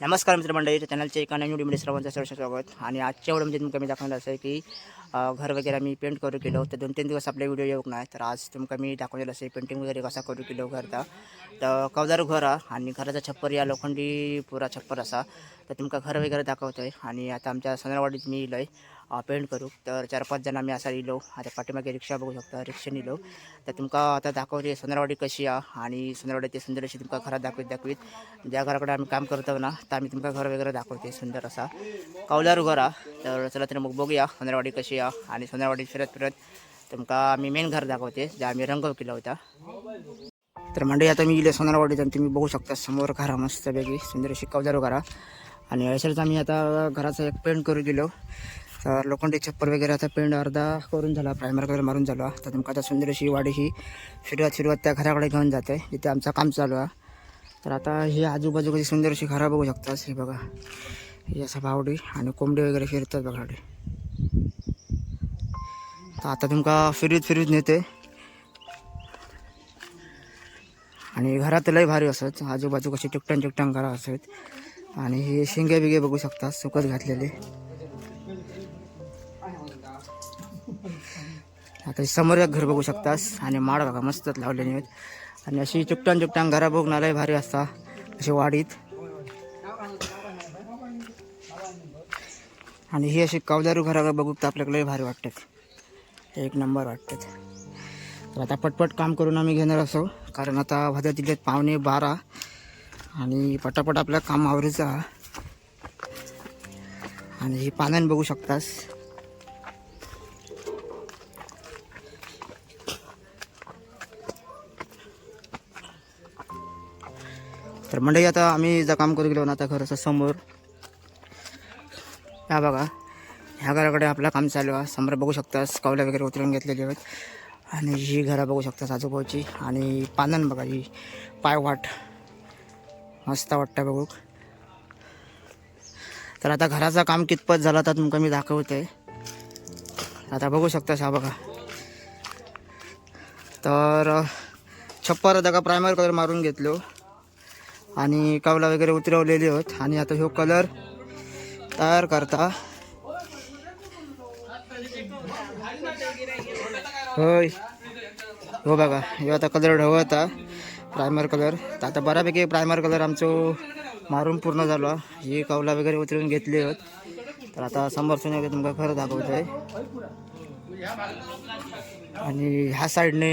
नमस्कार मित्रमंडळी चॅनलच्या एका नवीन व्हिडिओमध्ये सर्वांचं सर्व स्वागत. आणि आजच्या व्हिडिओमध्ये तुमका मी दाखवणार असं की घर वगैरे मी पेंट करू केलो. तर दोन तीन दिवस आपले व्हिडिओ येऊक नाही तर आज तुमका मी दाखवलेलं असे पेंटिंग वगैरे कसा करू केलो घरचा. तर कवदार घर हा आणि घराचा छप्पर या लोखंडी पुरा छप्पर असा. तर तुमका घर वगैरे दाखवतोय. आणि आता आमच्या सनरवाडीत मी इलोय. पेंट करू. तर चार पाच जण आम्ही असा इलो आता पाठीमागे रिक्षा बघू शकता रिक्षाने इलो तर तुमका आता दाखवते सुंदरवाडी कशी आ आणि सुंदरवाडी ते सुंदर अशी तुमका घरात दाखवीत दाखवीत. ज्या घराकडे आम्ही काम करतो ना तर आम्ही तुमका घर वगैरे दाखवते. सुंदर असा कौलारू घर आ तर चला तर मग बघूया सुंदरवाडी कशी आ आणि सुंदरवाडी फिरत फिरत तुमका आम्ही मेन घर दाखवते जे आम्ही रंग केला होता. तर मंडळी आता मी इले सोनारवाडीत आणि तुम्ही बघू शकता. समोर घरा मस्तपैकी. सुंदर अशी कौलारू घरा आणि अशाच आम्ही आता घराचा एक पेंट करू दिलो. तर लोखंडी छप्पर वगैरे आता पेंट अर्धा करून झाला प्रायमर कलर मारून झाला. तर तुमका आता सुंदर अशी वाडी ही फिरवत फिरवत त्या घराकडे घेऊन जाते. जिथे आमचं काम चालू आहे. तर आता ही आजूबाजू कशी सुंदर अशी घरा बघू शकतास हे बघा. ही असा भावडी आणि कोंबडी वगैरे फिरतात बघा तर आता तुमका फिरवीत फिरवीत नेते. आणि घरात लय भारी असत. आजूबाजू कशी टिकटन टिकटन घरा असत. आणि हे शिंगे बिगे बघू शकता. सुकत घातलेले. आता समोर एक घर बघू शकतास. आणि माड बघा मस्तच लावलेले आहेत. आणि अशी चुकटान चुकटान घरा बघून लय भारी असता अशी वाडीत. आणि ही अशी कवदारू घरा बघू तर आपल्याकडे लय भारी वाटतात. एक नंबर वाटतात. तर आता पटपट काम करून आम्ही घेणार असो. कारण आता भद्रा जिल्ह्यात पावणे बारा. आणि पटापट आपल्या काम आवरीचा आणि ही पानं बघू शकतास. म्हणजे आता आम्ही जर काम करू गेलो ना आता घराच्या समोर. या बघा ह्या घराकडे आपलं काम चालू आहे. समोर बघू शकतास कावल्या वगैरे उतरून घेतलेली आहेत. आणि ही घरं बघू शकतास आजूबाजूची आणि पानन बघा ही पायवाट मस्त वाटतं बघू. तर आता घराचं काम कितपत झालं तर तुमका मी दाखवते. आता बघू शकतास हा बघा. तर छप्पर दगा प्रायमरी प्रायमर कलर मारून घेतलो. आणि कवला वगैरे उतरवलेली होत आणि आता ह्यो कलर तयार करता. होय. हो बघा ह्यो आता कलर ढवळता. Primer colour. तर आता बऱ्यापैकी प्रायमर कलर आमचं मारून पूर्ण झालो ही. कवला वगैरे उतरून घेतली होत तर आता समोरसून वगैरे तुमका खरं दाखवतो आहे आणि ह्या साईडने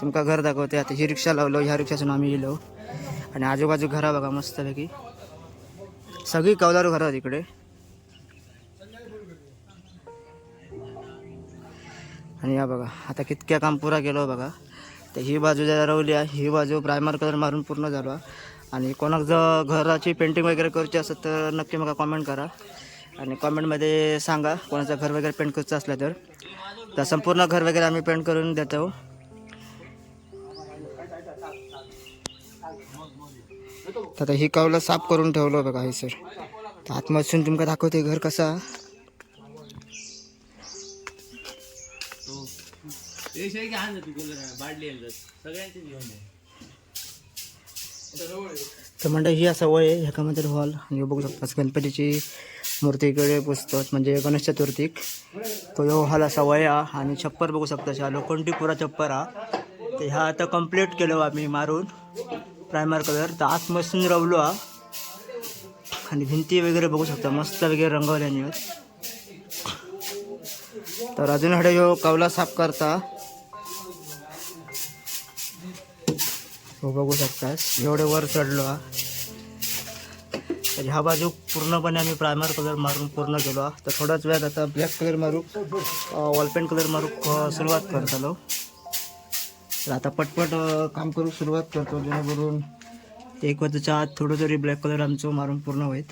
तुमका घर दाखवते आता ही रिक्षा लावलो ह्या रिक्षातून आम्ही गेलो. आणि आजूबाजू घरा बघा मस्तपैकी. सगळी कौलारू घरं आहेत इकडे. आणि या बघा आता कितक्या काम पुरा केलं हो बघा. तर ही बाजू जरा रवली आहे ही बाजू प्रायमर कलर मारून पूर्ण झालो आणि कोणाक जर घराची पेंटिंग वगैरे करूची असेल तर नक्की मला कॉमेंट करा. आणि कॉमेंटमध्ये सांगा कोणाचं घर वगैरे पेंट करायचं असलं तर. तर संपूर्ण घर वगैरे आम्ही पेंट करून देतो. तर आता ही कवलं साफ करून ठेवलं बघा हे सर? तर आतमधून तुमका दाखवते घर कसा? तर म्हणजे ही असं वय आहे ह्याच्यामध्ये हॉल. आणि बघू शकता गणपतीची मूर्ती इकडे पुसतात म्हणजे गणेश चतुर्थीक. तो ह्यो हॉल असा वय हा आणि छप्पर बघू शकता लोखंडी पुरा छप्पर हा तर ह्या आता कंप्लीट केलो आम्ही मारून. प्रायमर कलर तर आत आतमधून रवलो हा. आणि भिंती वगैरे बघू शकता. मस्त वगैरे रंगवल्याने तर अजून हडे जो कवला साफ करता. हो बघू शकतास एवढे वर चढलो हा. तर ह्या बाजू पूर्णपणे आम्ही प्रायमर कलर मारून पूर्ण केलो तर थोड्याच वेळात आता ब्लॅक कलर मारू वॉलपेंट कलर मारू सुरुवात करतालो. तर आता पटपट काम करू सुरुवात करतो. जेणेकरून एक वाजताच्या आत थोडं तरी ब्लॅक कलर आमचं मारून पूर्ण होईल.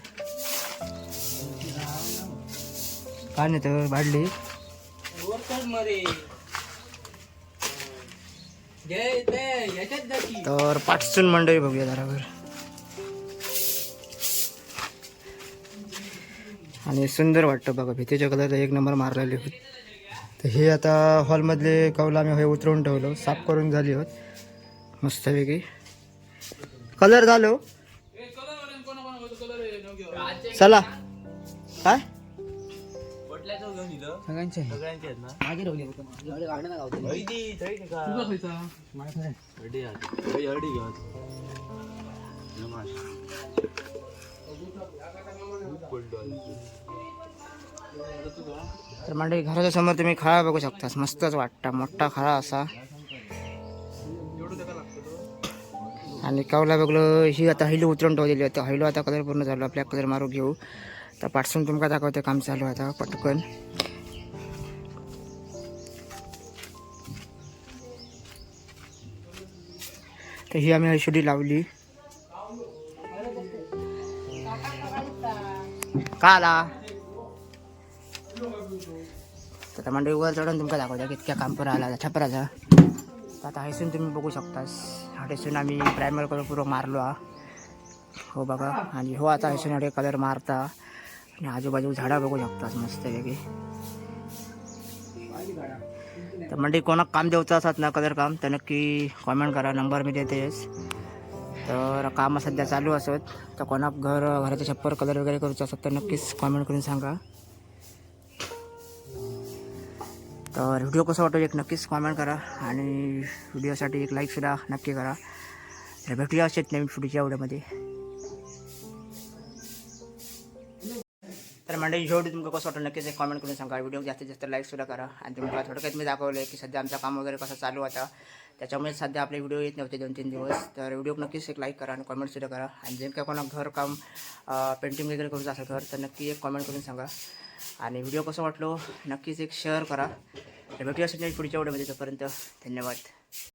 काय नाही तर वाढली. तर पाठसून मंडळी बघूया दारावर आणि सुंदर वाटतं बघा भीतीच्या कलर एक नंबर मारलेले होती. तर हे आता हॉलमधले कौल आम्ही हे उतरवून ठेवलो साफ करून झाली होत मस्तपैकी कलर झालो चला काय सगळ्यांचे तर म्हणजे घराच्या समोर तुम्ही खळा बघू शकता मस्तच वाटता. मोठा खळा असा. आणि कावला बघलो ही आता हैलो उतरून ठेवलेली होती. हैलो आता कलर पूर्ण झालो. आपल्या कलर मारू घेऊ. तर पाठसून तुमका दाखवते काम चालू आता पटकन. तर ही आम्ही हळशुडी लावली. का तर आता मंडळी वर चढून तुमका दाखवता कितक्या काम करा आला छपराचा. तर आता हैसून तुम्ही बघू शकतास. हटेसून आम्ही प्रायमर कलर पूर्व मारलो हा. हो बघा. आणि हो आता हैसून हडे कलर मारता. आणि आजूबाजू झाडं बघू शकतास मस्त वेगळी तर म्हणजे कोणाक काम देवचं असत ना कलर काम तर नक्की कॉमेंट करा नंबर मी देतेच तर काम सध्या चालू असत. तर कोणाक घर घराचं छप्पर कलर वगैरे करूचं असत तर नक्कीच कॉमेंट करून सांगा. तर व्हिडिओ कसा वाटतो एक नक्कीच कॉमेंट करा आणि व्हिडिओसाठी एक लाईकसुद्धा नक्की करा. तर भेटूया असेच नवीन व्हिडिओच्या एवढ्यामध्ये तर मंडळी ह्यो व्हिडिओ तुमका कसं वाटतं नक्कीच एक कॉमेंट करून सांगा. व्हिडिओ जास्तीत जास्त लाईकसुद्धा करा. आणि तुम्हाला थोडक्यात मी दाखवलं की सध्या आमचं काम वगैरे कसं चालू होता त्याच्यामुळे सध्या आपले व्हिडिओ येत नव्हते दोन तीन दिवस. तर व्हिडिओ नक्कीच एक लाईक करा आणि कॉमेंटसुद्धा करा. आणि जे काय कोणा घर काम पेंटिंग वगैरे करूचं असेल घर तर नक्की एक कॉमेंट करून सांगा. आणि व्हिडिओ कसं वाटलो नक्कीच एक शेअर करा. भेटूया पुढच्या व्हिडिओमध्ये तोपर्यंत धन्यवाद.